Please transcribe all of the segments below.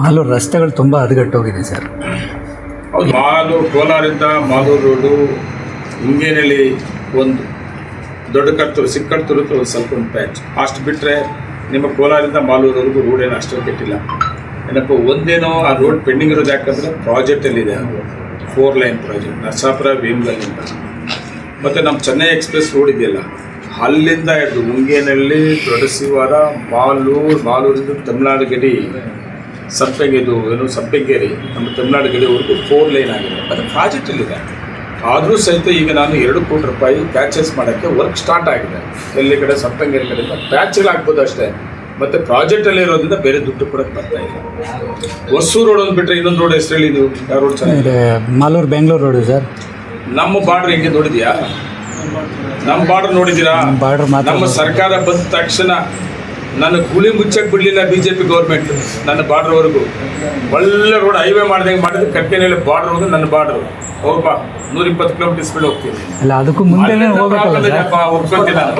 ಮಾಲೂರು ರಸ್ತೆಗಳು ತುಂಬ ಹದಗೆಟ್ಟೋಗಿದೆ ಸರ್. ಮಾಲೂರು ಕೋಲಾರಿಂದ ಮಾಲೂರು ರೋಡು ಮುಂಗೇನಲ್ಲಿ ಒಂದು ದೊಡ್ಡ ಕರ್ತೂರು ಸಿಕ್ಕರ್ತೂರು ಒಂದು ಸ್ವಲ್ಪ ಒಂದು ಪ್ಯಾಚ್ ಅಷ್ಟು ಬಿಟ್ಟರೆ ನಿಮ್ಮ ಕೋಲಾರಿಂದ ಮಾಲೂರವರೆಗೂ ರೋಡ್ ಏನು ಅಷ್ಟೊಂದು ಕೆಟ್ಟಿಲ್ಲ. ಏನಪ್ಪ, ಒಂದೇನೋ ಆ ರೋಡ್ ಪೆಂಡಿಂಗ್ ಇರೋದು ಯಾಕಂದರೆ ಪ್ರಾಜೆಕ್ಟಲ್ಲಿದೆ ಫೋರ್ ಲೈನ್ ಪ್ರಾಜೆಕ್ಟ್ ನರಸಾಪುರ ಭೀಮ್ಗಲ್ಲಿಂದ ಮತ್ತು ನಮ್ಮ ಚೆನ್ನೈ ಎಕ್ಸ್ಪ್ರೆಸ್ ರೋಡ್ ಇದೆಯಲ್ಲ, ಅಲ್ಲಿಂದ ಹಿಡಿದು ಮುಂಗೇನಹಳ್ಳಿ ದೊಡ್ಡಸಿವಾರ ಮಾಲೂರು, ಮಾಲೂರಿಂದ ತಮಿಳ್ನಾಡು ಗಡಿ ಸಂಪಂಗಿ ಇದು ಏನು ಸಂಪೆಗೇರಿ ನಮ್ಮ ತಮಿಳ್ನಾಡು ಗಡಿವರೆಗೂ ಫೋರ್ ಲೈನ್ ಆಗಿದೆ. ಅದು ಪ್ರಾಜೆಕ್ಟಲ್ಲಿದೆ ಆದರೂ ಸಹಿತ ಈಗ ನಾನು ಎರಡು ಕೋಟಿ ರೂಪಾಯಿ ಪ್ಯಾಚಸ್ ಮಾಡೋಕ್ಕೆ ವರ್ಕ್ ಸ್ಟಾರ್ಟ್ ಆಗಿದೆ. ಎಲ್ಲಿ ಕಡೆ ಸಂಪಂಗೇರಿ ಕಡೆಯಿಂದ ಪ್ಯಾಚ್ಗಳಾಗ್ಬೋದು ಅಷ್ಟೇ. ಮತ್ತು ಪ್ರಾಜೆಕ್ಟಲ್ಲಿ ಇರೋದ್ರಿಂದ ಬೇರೆ ದುಡ್ಡು ಕೂಡ ಬರ್ತಾ ಇಲ್ಲ. ಹೊಸೂರು ರೋಡ್ ಒಂದು ಬಿಟ್ಟರೆ ಇನ್ನೊಂದು ರೋಡ್ ಹೆಸರು ಹೇಳಿದ್ದು ಯಾವ ರೋಡ್ ಚೆನ್ನಾಗಿದೆ ಮಾಲೂರು ಬೆಂಗಳೂರು ರೋಡು ಸರ್. ನಮ್ಮ ಬಾರ್ಡ್ರ್ ಹೆಂಗೆ ನೋಡಿದ್ಯಾ? ನಮ್ಮ ಬಾರ್ಡ್ರ್ ನೋಡಿದ್ದೀರಾ? ನಮ್ಮ ಸರ್ಕಾರ ಬಂದ ತಕ್ಷಣ ನನ್ನ ಗುಳಿ ಮುಚ್ಚಕ್ಕೆ ಬಿಡಲಿಲ್ಲ ಬಿ ಜೆ ಪಿ ಗೌರ್ಮೆಂಟ್ ನನ್ನ ಬಾರ್ಡ್ರ್ವರೆಗೂ. ಒಳ್ಳೆ ರೋಡ್ ಹೈವೇ ಮಾಡ್ದಂಗೆ ಮಾಡಿದ್ರೆ ಕಟ್ಕೆನಲ್ಲಿ ಬಾರ್ಡ್ರ್ ನನ್ನ ಬಾರ್ಡ್ರು. ಹೋಗಪ್ಪ ನೂರ ಇಪ್ಪತ್ತು ಕಿಲೋಮೀಟರ್ ಸ್ಪೀಡ್ ಹೋಗ್ತೀನಿ. ಅಲ್ಲ ಅದಕ್ಕೂ ನಾನು.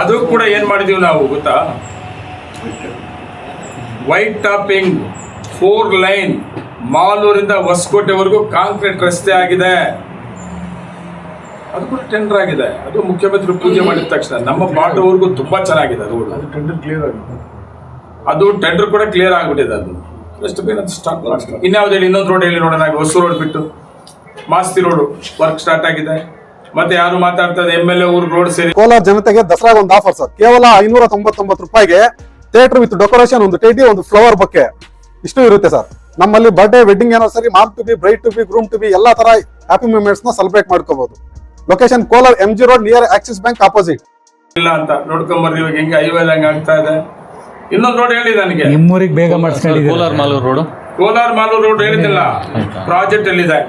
ಅದು ಕೂಡ ಏನು ಮಾಡಿದೀವಿ ನಾವು ಗೊತ್ತಾ? ವೈಟ್ ಟಾಪಿಂಗ್ ಫೋರ್ ಲೈನ್ ಮಾಲೂರಿಂದ ಹೊಸಕೋಟೆವರೆಗೂ ಕಾಂಕ್ರೀಟ್ ರಸ್ತೆ ಆಗಿದೆ. ಅದು ಕೂಡ ಟೆಂಡರ್ ಆಗಿದೆ. ಅದು ಮುಖ್ಯಮಂತ್ರಿ ಪೂಜೆ ಮಾಡಿದ ತಕ್ಷಣ. ನಮ್ಮ ಬಾರ್ಡರ್ವರೆಗೂ ತುಂಬಾ ಚೆನ್ನಾಗಿದೆ ರೋಡ್ ಟೆಂಡರ್ ಕ್ಲಿಯರ್ ಆಗಿದೆ. ಅದು ಟೆಂಡರ್ ಕೂಡ ಕ್ಲಿಯರ್ ಆಗ್ಬಿಟ್ಟಿದೆ ಅದು. ಎಷ್ಟು ಬೇಗ ಸ್ಟಾರ್ಟ್ ಇನ್ಯಾವ್ದು ಹೇಳಿ ಇನ್ನೊಂದು ರೋಡ್ ಹೇಳಿ ನೋಡೋಣ? ಹೊಸ ರೋಡ್ ಬಿಟ್ಟು. ಮಾಸ್ತಿ ರೋಡ್ ವರ್ಕ್ ಸ್ಟಾರ್ಟ್ ಆಗಿದೆ. ಮತ್ತೆ ಯಾರು ಮಾತಾಡ್ತಾರೆ ಎಂ ಎಲ್ ಎ ಊರು ರೋಡ್ ಸೇರಿ. ಕೋಲಾರ ಜನತೆಗೆ ದಸರಾಗ ಒಂದು ಆಫರ್ ಸರ್. ಕೇವಲ ಐನೂರ ತೊಂಬತ್ತೊಂಬತ್ತು ರೂಪಾಯಿಗೆ ಥಿಯೇಟರ್ ವಿತ್ ಡೆಕೋರೇಷನ್ ಒಂದು ಟೇಟಿ ಒಂದು ಫ್ಲವರ್ ಬಗ್ಗೆ ಇಷ್ಟು ಇರುತ್ತೆ ಸರ್. ನಮ್ಮಲ್ಲಿ ಬರ್ಡೇ ವೆಡ್ಡಿಂಗ್ ಏನೋ ಸರಿ mom to be bride to be groom to be ಎಲ್ಲಾ ತರ ಹ್ಯಾಪಿ ಮೂಮೆಂಟ್ಸ್ನ ಸೆಲೆಬ್ರೇಟ್ ಮಾಡ್ಕೋಬಹುದು location Kolar M G road near Axis bank opposite ಇಲ್ಲ ಅಂತ ನೋಡ್ಕೊಂಬರ್ರಿ ಇವಾಗ ಹೆಂಗೆ ಹೈವೇ ಹಂಗೆ ಆಗ್ತಾ ಇದೆ. ಇನ್ನೊಂದು ರೋಡ್ ಹೇಳಿ ನನಗೆ. ನಿಮ್ಮೂರಿಗೆ ಬೇಗ ಮಾಡಿಸ್ಕೊಂಡಿದ್ದೀರಾ. ಕೋಲಾರ ಮಾಲೂರು ರೋಡು ಕೋಲಾರ ಮಾಲೂರು ರೋಡ್ ಹೇಳಿದ್ದಿಲ್ಲ ಪ್ರಾಜೆಕ್ಟ್ ಎಲ್ಲಿದೆ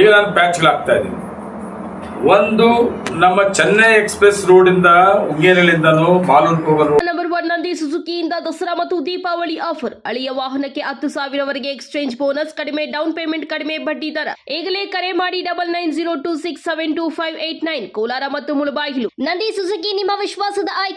ಈಗ ನಾನು ಪ್ಯಾಚ್ಗಳಾಗ್ತಾ ಇದ್ದೀನಿ. ಒಂದು ನಮ್ಮ ಚೆನ್ನೈ ಎಕ್ಸ್ಪ್ರೆಸ್ ರೋಡ್ ಇಂದ ಉಂಗೇನಲ್ಲಿಂದನೂ ಮಾಲೂರು ಹೋಗೋ ನಂದಿ ಸುಜುಕಿಯಿಂದ ದಸರಾ ಮತ್ತು ದೀಪಾವಳಿ ಆಫರ್. ಅಳಿಯ ವಾಹನಕ್ಕೆ ಹತ್ತು ಸಾವಿರವರೆಗೆ ಎಕ್ಸ್ಚೇಂಜ್ ಬೋನಸ್, ಕಡಿಮೆ ಡೌನ್ ಪೇಮೆಂಟ್, ಕಡಿಮೆ ಬಡ್ಡಿ ದರ. ಈಗಲೇ ಕರೆ ಮಾಡಿ double nine zero two six seven two five eight nine, Kolar ಮತ್ತು ಮುಳಬಾಗಿಲು. ನಂದಿ ಸುಜುಕಿ, ನಿಮ್ಮ ವಿಶ್ವಾಸದ ಆಯ್ಕೆ.